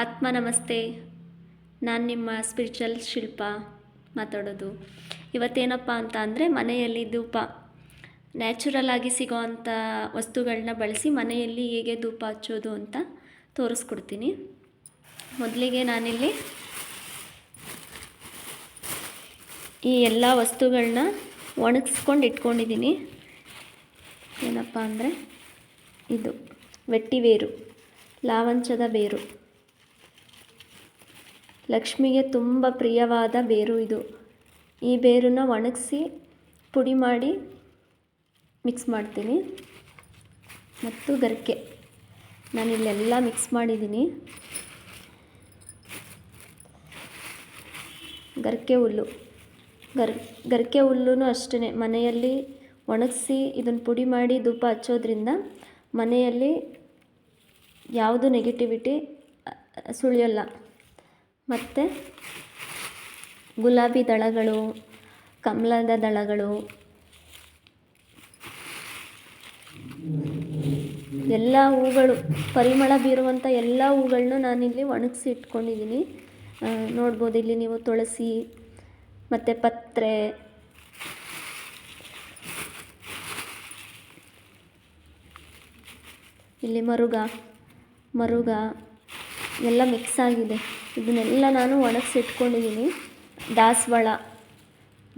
ಆತ್ಮ ನಮಸ್ತೆ. ನಾನು ನಿಮ್ಮ ಸ್ಪಿರಿಚುವಲ್ ಶಿಲ್ಪ ಮಾತಾಡೋದು. ಇವತ್ತೇನಪ್ಪ ಅಂತ ಅಂದರೆ ಮನೆಯಲ್ಲಿ ಧೂಪ. ನ್ಯಾಚುರಲ್ ಆಗಿ ಸಿಗೋವಂಥ ವಸ್ತುಗಳನ್ನ ಬಳಸಿ ಮನೆಯಲ್ಲಿ ಹೇಗೆ ಧೂಪ ಹಚ್ಚೋದು ಅಂತ ತೋರಿಸ್ಕೊಡ್ತೀನಿ. ಮೊದಲಿಗೆ ನಾನಿಲ್ಲಿ ಈ ಎಲ್ಲ ವಸ್ತುಗಳನ್ನ ಒಣಗಿಸ್ಕೊಂಡು ಇಟ್ಕೊಂಡಿದ್ದೀನಿ. ಏನಪ್ಪ ಅಂದರೆ ಇದು ವೆಟ್ಟಿ ಬೇರು ಲಾವಂಚದ ಬೇರು. ಲಕ್ಷ್ಮಿಗೆ ತುಂಬ ಪ್ರಿಯವಾದ ಬೇರು ಇದು. ಈ ಬೇರನ್ನ ಒಣಗಿಸಿ ಪುಡಿ ಮಾಡಿ ಮಿಕ್ಸ್ ಮಾಡ್ತೀನಿ. ಮತ್ತು ಗರಿಕೆ. ನಾನಿಲ್ಲೆಲ್ಲ ಮಿಕ್ಸ್ ಮಾಡಿದ್ದೀನಿ. ಗರಿಕೆ ಹುಲ್ಲು. ಗರ್, ಗರಿಕೆ ಹುಲ್ಲು ಅಷ್ಟೇ ಮನೆಯಲ್ಲಿ ಒಣಗಿಸಿ ಇದನ್ನು ಪುಡಿ ಮಾಡಿ ಧೂಪ ಹಚ್ಚೋದ್ರಿಂದ ಮನೆಯಲ್ಲಿ ಯಾವುದು ನೆಗೆಟಿವಿಟಿ ಸುಳಿಯೋಲ್ಲ. ಮತ್ತು ಗುಲಾಬಿ ದಳಗಳು, ಕಮಲದ ದಳಗಳು, ಎಲ್ಲ ಹೂಗಳು, ಪರಿಮಳ ಬೀರುವಂಥ ಎಲ್ಲ ಹೂಗಳನ್ನೂ ನಾನಿಲ್ಲಿ ಒಣಗಿಸಿ ಇಟ್ಕೊಂಡಿದ್ದೀನಿ ನೋಡ್ಬೋದು ಇಲ್ಲಿ ನೀವು ತುಳಸಿ, ಮತ್ತು ಪತ್ರೆ, ಇಲ್ಲಿ ಮರುಗ ಮರುಗ ಎಲ್ಲ ಮಿಕ್ಸ್ ಆಗಿದೆ. ಇದನ್ನೆಲ್ಲ ನಾನು ಒಣಗಿಸಿ ಇಟ್ಕೊಂಡಿದ್ದೀನಿ ದಾಸವಾಳ.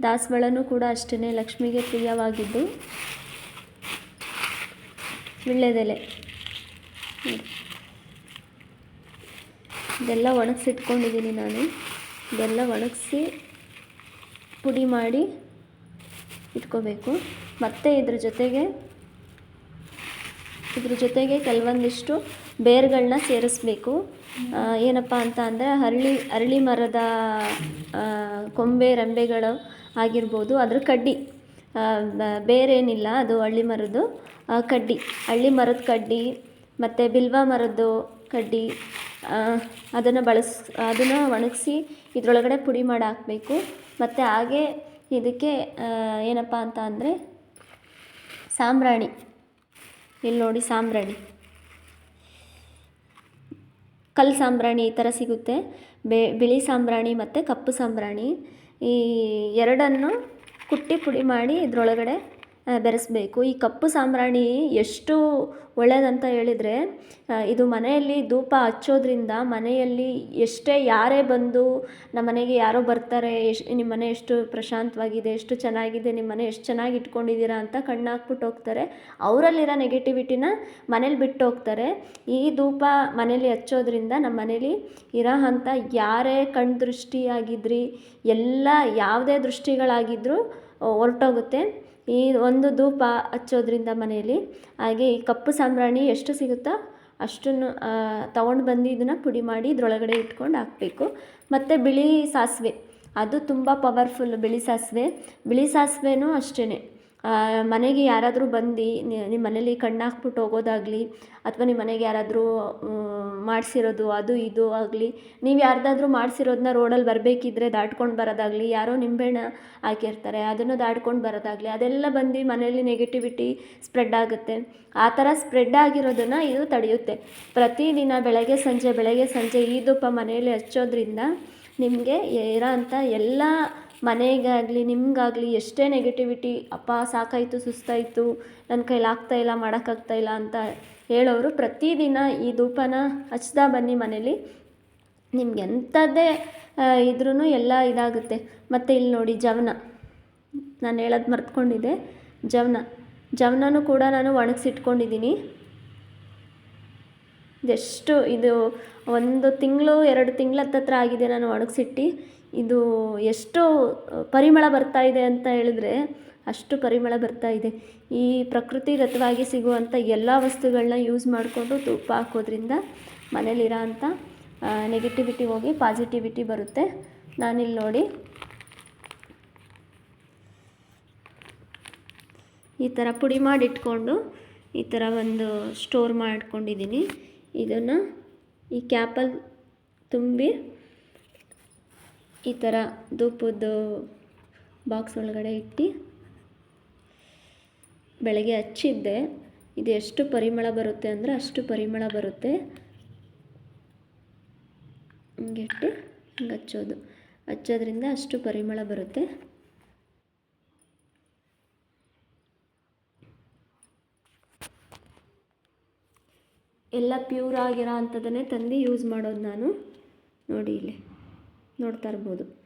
ದಾಸವಾಳನೂ ಕೂಡ ಅಷ್ಟೇ ಲಕ್ಷ್ಮಿಗೆ ಪ್ರಿಯವಾಗಿದ್ದು. ವೀಳ್ಯದೆಲೆ ಇದೆಲ್ಲ ಒಣಗಿಸಿ ಇಟ್ಕೊಂಡಿದ್ದೀನಿ ನಾನು. ಇದೆಲ್ಲ ಒಣಗಿಸಿ ಪುಡಿ ಮಾಡಿ ಇಟ್ಕೋಬೇಕು. ಮತ್ತು ಇದ್ರ ಜೊತೆಗೆ ಇದ್ರ ಜೊತೆಗೆ ಕೆಲವೊಂದಿಷ್ಟು ಬೇರುಗಳನ್ನ ಸೇರಿಸ್ಬೇಕು. ಏನಪ್ಪ ಅಂತ ಅಂದರೆ ಅರಳಿ ಅರಳಿ ಮರದ ಕೊಂಬೆ, ರೆಂಬೆಗಳು ಆಗಿರ್ಬೋದು. ಅದ್ರ ಕಡ್ಡಿ ಬೇರೇನಿಲ್ಲ. ಅದು ಹಳ್ಳಿ ಮರದ್ದು ಕಡ್ಡಿ. ಹಳ್ಳಿ ಮರದ ಕಡ್ಡಿ, ಮತ್ತು ಬಿಲ್ವ ಮರದ್ದು ಕಡ್ಡಿ ಅದನ್ನು ಬಳಸ್, ಅದನ್ನು ಒಣಗಿಸಿ ಇದರೊಳಗಡೆ ಪುಡಿ ಮಾಡಿ ಹಾಕಬೇಕು. ಮತ್ತು ಹಾಗೆ ಇದಕ್ಕೆ ಏನಪ್ಪ ಅಂತ ಅಂದರೆ ಸಾಂಬ್ರಾಣಿ. ಇಲ್ಲಿ ನೋಡಿ ಸಾಂಬ್ರಾಣಿ. ಕಲ್ಲು ಸಾಂಬ್ರಾಣಿ ಈ ಥರ ಸಿಗುತ್ತೆ. ಬಿಳಿ ಸಾಂಬ್ರಾಣಿ ಮತ್ತು ಕಪ್ಪು ಸಾಂಬ್ರಾಣಿ. ಈ ಎರಡನ್ನು ಕುಟ್ಟಿ ಪುಡಿ ಮಾಡಿ ಇದರೊಳಗಡೆ ಬೆರೆಸಬೇಕು. ಈ ಕಪ್ಪು ಸಾಂಬ್ರಾಣಿ ಎಷ್ಟು ಒಳ್ಳೆಯದಂತ ಹೇಳಿದರೆ ಇದು ಮನೆಯಲ್ಲಿ ಧೂಪ ಹಚ್ಚೋದ್ರಿಂದ ಮನೆಯಲ್ಲಿ ಎಷ್ಟೇ ಯಾರೇ ಬಂದು ನಮ್ಮ ಮನೆಗೆ ಯಾರೋ ಬರ್ತಾರೆ ಎಷ್ಟು ನಿಮ್ಮ ಮನೆ ಎಷ್ಟು ಪ್ರಶಾಂತವಾಗಿದೆ, ಎಷ್ಟು ಚೆನ್ನಾಗಿದೆ, ನಿಮ್ಮ ಮನೆ ಎಷ್ಟು ಚೆನ್ನಾಗಿ ಇಟ್ಕೊಂಡಿದ್ದೀರಾ ಅಂತ ಕಣ್ಣು ಹಾಕ್ಬಿಟ್ಟು ಹೋಗ್ತಾರೆ. ಅವರಲ್ಲಿರೋ ನೆಗೆಟಿವಿಟಿನ ಮನೇಲಿ ಬಿಟ್ಟು ಹೋಗ್ತಾರೆ. ಈ ಧೂಪ ಮನೇಲಿ ಹಚ್ಚೋದ್ರಿಂದ ನಮ್ಮ ಮನೇಲಿ ಇರೋ ಅಂಥ ಯಾರೇ ಕಣ್ಣು ದೃಷ್ಟಿಯಾಗಿದ್ರಿ ಎಲ್ಲ ಯಾವುದೇ ದೃಷ್ಟಿಗಳಾಗಿದ್ದರೂ ಹೊರ್ಟೋಗುತ್ತೆ. ಈ ಒಂದು ಧೂಪ ಹಚ್ಚೋದ್ರಿಂದ ಮನೆಯಲ್ಲಿ, ಹಾಗೆ ಈ ಕಪ್ಪು ಸಾಂಬ್ರಾಣಿ ಎಷ್ಟು ಸಿಗುತ್ತೋ ಅಷ್ಟನ್ನು ತಗೊಂಡು ಬಂದು ಇದನ್ನು ಪುಡಿ ಮಾಡಿ ಇದರೊಳಗಡೆ ಇಟ್ಕೊಂಡು ಹಾಕಬೇಕು. ಮತ್ತು ಬಿಳಿ ಸಾಸಿವೆ, ಅದು ತುಂಬ ಪವರ್ಫುಲ್ ಬಿಳಿ ಸಾಸಿವೆ. ಬಿಳಿ ಸಾಸಿವೆನೂ ಅಷ್ಟೇ ಮನೆಗೆ ಯಾರಾದರೂ ಬಂದು ನಿಮ್ಮ ಮನೇಲಿ ಕಣ್ಣು ಹಾಕ್ಬಿಟ್ಟು ಹೋಗೋದಾಗಲಿ ಅಥವಾ ನಿಮ್ಮ ಮನೆಗೆ ಯಾರಾದರೂ ಮಾಡಿಸಿರೋದು ಅದು ಇದು ಆಗಲಿ, ನೀವು ಯಾರ್ದಾದ್ರೂ ಮಾಡಿಸಿರೋದನ್ನ ರೋಡಲ್ಲಿ ಬರಬೇಕಿದ್ರೆ ದಾಟ್ಕೊಂಡು ಬರೋದಾಗಲಿ, ಯಾರೋ ನಿಂಬೆಹಣ್ಣು ಹಾಕಿರ್ತಾರೆ, ಅದನ್ನು ದಾಟ್ಕೊಂಡು ಬರೋದಾಗಲಿ, ಅದೆಲ್ಲ ಬಂದು ಮನೆಯಲ್ಲಿ ನೆಗೆಟಿವಿಟಿ ಸ್ಪ್ರೆಡ್ ಆಗುತ್ತೆ. ಆ ಥರ ಸ್ಪ್ರೆಡ್ ಆಗಿರೋದನ್ನು ಇದು ತಡೆಯುತ್ತೆ. ಪ್ರತಿದಿನ ಬೆಳಗ್ಗೆ ಸಂಜೆ ಬೆಳಗ್ಗೆ ಸಂಜೆ ಈ ಧೂಪ ಮನೆಯಲ್ಲಿ ಹಚ್ಚೋದ್ರಿಂದ ನಿಮಗೆ ಇರೋ ಅಂಥ ಎಲ್ಲ ಮನೆಗಾಗಲಿ, ನಿಮಗಾಗಲಿ ಎಷ್ಟೇ ನೆಗೆಟಿವಿಟಿ ಅಪ್ಪ ಸಾಕಾಯಿತು, ಸುಸ್ತಾಯಿತು ನನ್ನ ಕೈಲಿ ಆಗ್ತಾಯಿಲ್ಲ ಮಾಡೋಕ್ಕಾಗ್ತಾಯಿಲ್ಲ ಅಂತ ಹೇಳೋರು ಪ್ರತಿದಿನ ಈ ಧೂಪನ ಹಚ್ತಾ ಬನ್ನಿ ಮನೇಲಿ. ನಿಮ್ಗೆ ಎಂಥದ್ದೇ ಇದ್ರೂ ಎಲ್ಲ ಇದಾಗುತ್ತೆ. ಮತ್ತು ಇಲ್ಲಿ ನೋಡಿ ಜವನ. ನಾನು ಹೇಳೋದು ಮರ್ತ್ಕೊಂಡಿದ್ದೆ. ಜವನ. ಜವನನೂ ಕೂಡ ನಾನು ಒಣಗಿಸಿಟ್ಕೊಂಡಿದ್ದೀನಿ ಎಷ್ಟು ಇದು ಒಂದು ತಿಂಗಳು, ಎರಡು ತಿಂಗಳ ಹತ್ತತ್ರ ಆಗಿದೆ ನಾನು ಒಣಗಿಸಿಟ್ಟು. ಇದು ಎಷ್ಟು ಪರಿಮಳ ಬರ್ತಾ ಇದೆ ಅಂತ ಹೇಳಿದ್ರೆ ಅಷ್ಟು ಪರಿಮಳ ಬರ್ತಾ ಇದೆ. ಈ ಪ್ರಕೃತಿದತ್ತವಾಗಿ ಸಿಗುವಂಥ ಎಲ್ಲ ವಸ್ತುಗಳನ್ನ ಯೂಸ್ ಮಾಡಿಕೊಂಡು ತುಪ್ಪ ಹಾಕೋದ್ರಿಂದ ಮನೇಲಿರೋ ಅಂಥ ನೆಗೆಟಿವಿಟಿ ಹೋಗಿ ಪಾಸಿಟಿವಿಟಿ ಬರುತ್ತೆ. ನಾನಿಲ್ಲಿ ನೋಡಿ. ಈ ಥರ ಪುಡಿ ಮಾಡಿಟ್ಕೊಂಡು ಈ ಥರ ಒಂದು ಸ್ಟೋರ್ ಮಾಡ್ಕೊಂಡಿದ್ದೀನಿ ಇದನ್ನು ಈ ಕ್ಯಾಪಲ್ಲಿ ತುಂಬಿ ಈ ಥರ ಧೂಪದ್ದು ಬಾಕ್ಸ್ ಒಳಗಡೆ ಇಟ್ಟು ಬೆಳಗ್ಗೆ ಹಚ್ಚಿದ್ದೆ. ಇದು ಎಷ್ಟು ಪರಿಮಳ ಬರುತ್ತೆ ಅಂದರೆ ಅಷ್ಟು ಪರಿಮಳ ಬರುತ್ತೆ. ಹಿಂಗಿಟ್ಟು ಹಿಂಗೆ ಹಚ್ಚೋದು. ಹಚ್ಚೋದ್ರಿಂದ ಅಷ್ಟು ಪರಿಮಳ ಬರುತ್ತೆ. ಎಲ್ಲ ಪ್ಯೂರ್ ಆಗಿರೋ ಅಂಥದ್ದನ್ನೇ ತಂದು ಯೂಸ್ ಮಾಡೋದು ನಾನು. ನೋಡಿ ಇಲ್ಲಿ. ನೋಡ್ತಾ ಇರ್ಬೋದು.